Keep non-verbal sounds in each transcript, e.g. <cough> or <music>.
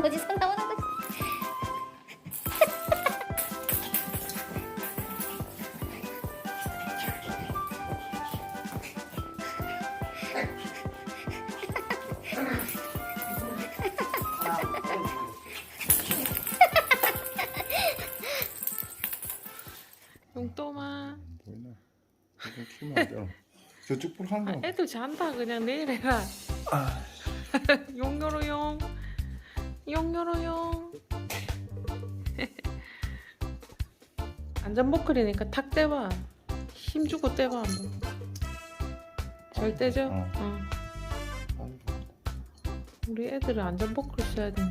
나오는 거지? 용또마 보이나? 이거 키면 안 돼. 저쪽 볼 하는 거. 애들 잔다 그냥 내일 해라 용요로 용 용요로용 <laughs> 안전버클이니까 탁 떼봐 힘 주고 떼봐 한번 잘 떼죠? 어. 어. 우리 애들은 안전버클 써야 돼.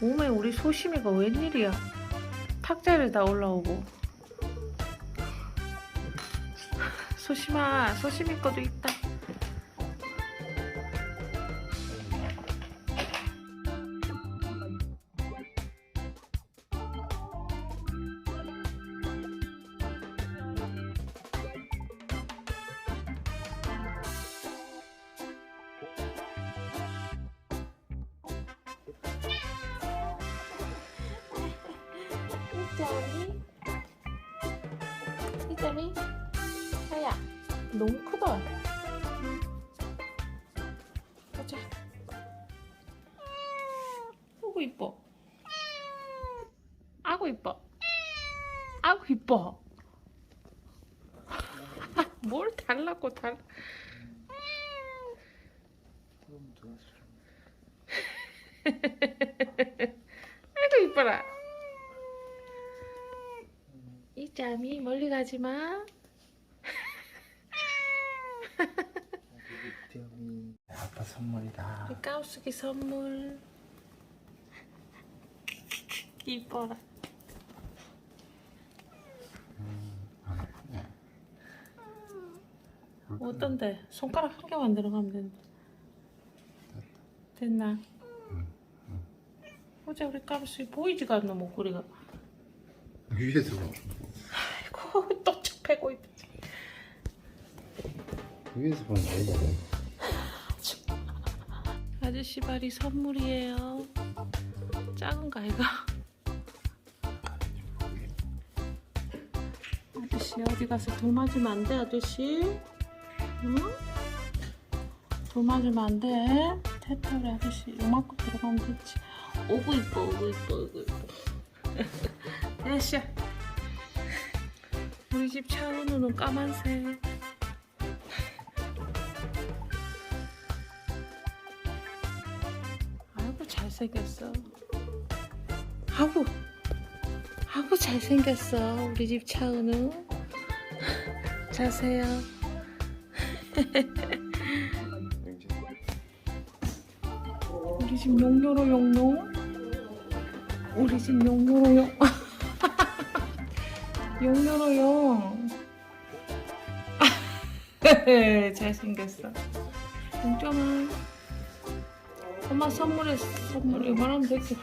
몸에 우리 소심이가 웬일이야 탁자를 다 올라오고. 소심아 소심이 거도 있다 이점이 아야. 너무 크다. 가자. 아구 이뻐. 아구 이뻐. 아구 이뻐. <laughs> 뭘 달라고 달. <laughs> 아이고 이뻐라 이 짬이 멀리 가지마 띠엄이 아빠 선물이다. 우리 까우스기 선물 이뻐라 어떤데? 손가락 한 개만 들어가면 된다 됐나? 어제 우리 까우스 보이지가 않나 목소리가 위에서 또척 패고 있다 위에서 보면 돼. 아저씨 발이 선물이에요. 작은 거 아이가? 아저씨 어디 가서 돌 맞으면 안 돼 아저씨? 응? 돌 맞으면 안 돼. 테터리 아저씨 요만큼 들어가면 되지. 오구 이뻐 오구 이뻐 오구 이뻐 아저씨 우리 집 차은우는 까만색. 아이고 잘생겼어. 아구 아구 잘생겼어. 우리 집 차은우. 자세요. <laughs> 우리 집 용요로 용노 우리 집 용요로 용 <laughs> 용요로 용 <laughs> 잘생겼어. 용점아. 엄마 선물했어 선물 이만하면 되지.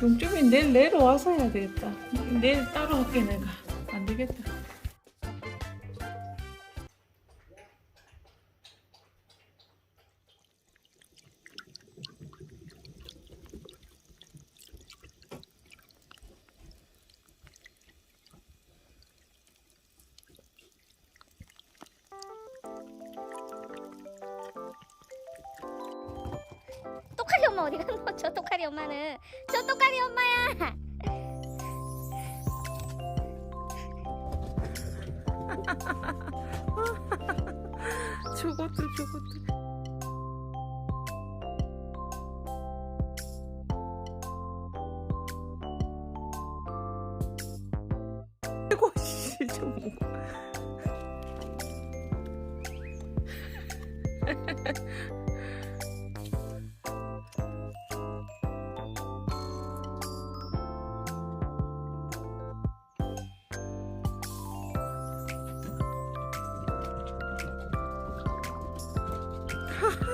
용점이 내일 내려와서 해야 되겠다. 내일 따로 할게 내가. 안 되겠다 엄마 어디 간 거? 저 똑카리 엄마는 저 똑카리 엄마야. <laughs> 저것도 저것도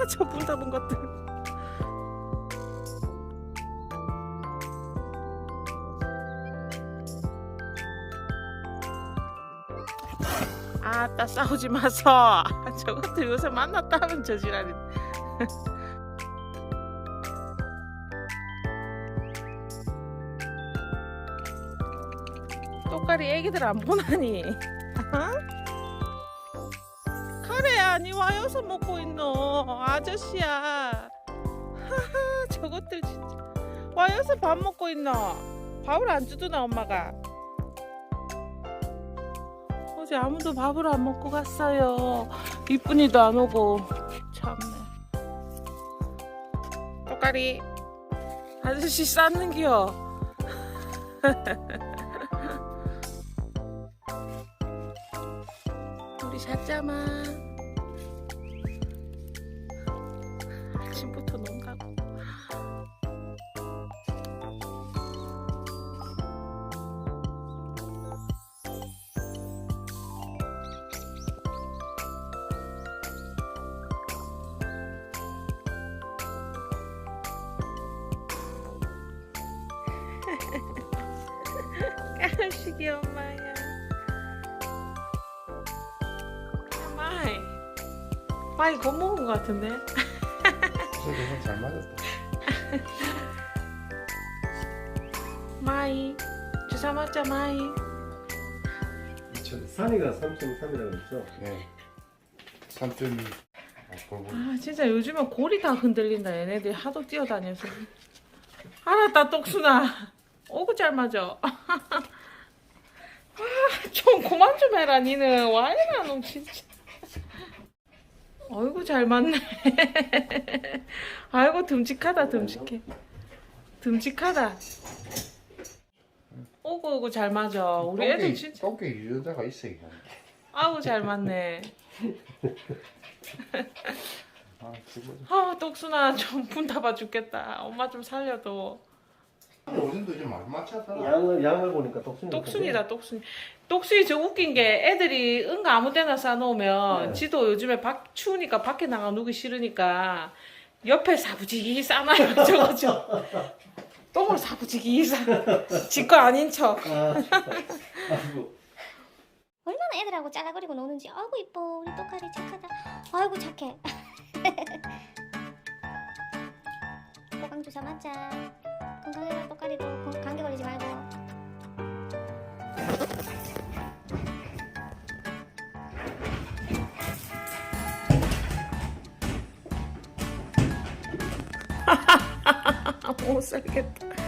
저 불타본 것들. 아따 싸우지 마서. <laughs> 저것들 요새 만났다는 저지랄이. <laughs> 똑가리 애기들 안 보나니. <laughs> 어? 카레야 니 와여서 먹고 있노 아저씨야 하하 저것들 진짜 와여서 밥 먹고 있노 밥을 안 주드나 엄마가 어제 아무도 밥을 안 먹고 갔어요. 이쁜이도 안 오고 참네. 똑가리 아저씨 쌌는겨. <laughs> 우리 잤자마. 까식이 엄마야. 마이. 마이 겁먹은 것 같은데? 그래도 잘 맞았다. 마이. 주사 맞자 마이. 2000 산이가 3.3이라고 했죠? 네. 3.2. 아. 아 진짜 요즘은 골이 다 흔들린다 얘네들이 하도 뛰어다녀서. 알았다 똑순아. 오구 잘 맞아. <laughs> 아 좀 그만 좀 해라 니는 와 이라 너 진짜. 어이구 잘 맞네. <laughs> 아이고 듬직하다 듬직해. 듬직하다. 오구 오구 잘 맞아. 우리 애들 진짜. 똥개 유전자가 있어 이거. 아우 잘 맞네. <laughs> 아, 죽어져. 아 똑순아 좀 <laughs> 분 타봐 죽겠다. 엄마 좀 살려도. 요즘도 좀 많이 맞췄더라. 양을 양을 보니까 똑순이 똑순이다 똑순이. 똑순이 저 웃긴 게 애들이 은가 아무 데나 싸놓으면 네. 지도 요즘에 밖 추우니까 밖에 나가 누기 싫으니까 옆에 사부지기 싸놔요 <laughs> 저거 저. 똥을 사부지기 싸. 지거 아닌 척. 아, 진짜. 아이고. 얼마나 애들하고 짜라거리고 노는지 아이고 이뻐 우리 똑가리 착하다 아이고 착해 <laughs> 호강 주사 맞자 건강해라 똑가리도 건- 감기 걸리지 말고 <laughs> 못 살겠다. <laughs>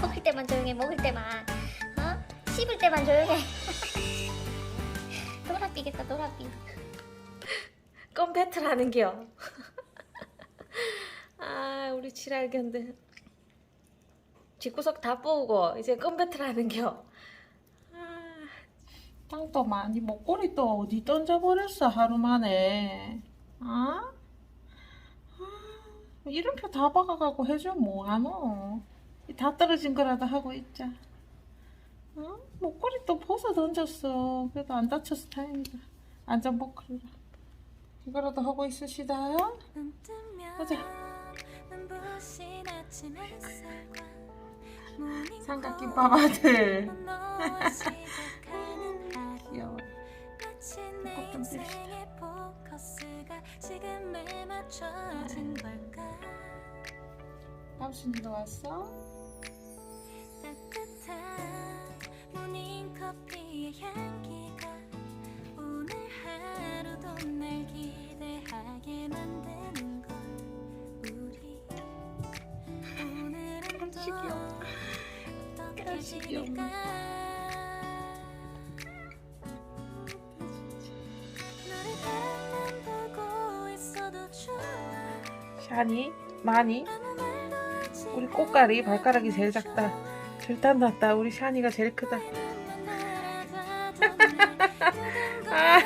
먹을 때만 조용해 먹을 때만 어? 씹을 때만 조용해 도라삐겠다 도라삐 껌 배틀 하는겨. <laughs> 아, 우리 칠알견들. 뒷구석 다 뽑고 이제 껌 배틀 하는겨. 아, 땅도 많이 목걸이 또 어디 던져버렸어 하루 만에. 아? 아, 이름표 다 박아가고 해줘 뭐하노? 이다 떨어진 거라도 하고 있자. 어? 목걸이 또 벗어 던졌어. 그래도 안 다쳐서 다행이다. 안전 버클이라. 이거라도 하고 있으시다. 가자. 삼각김밥 아들. 귀여워. 좀 남순이도 왔어? 따뜻한 모닝 커피의 향기 샤니? 아무 말도 하지 우리 꽃가리 발가락이 제일 작다. 절단 났다. 우리 샤니가 제일 크다. 아,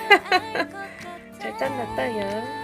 절단 났다, 야.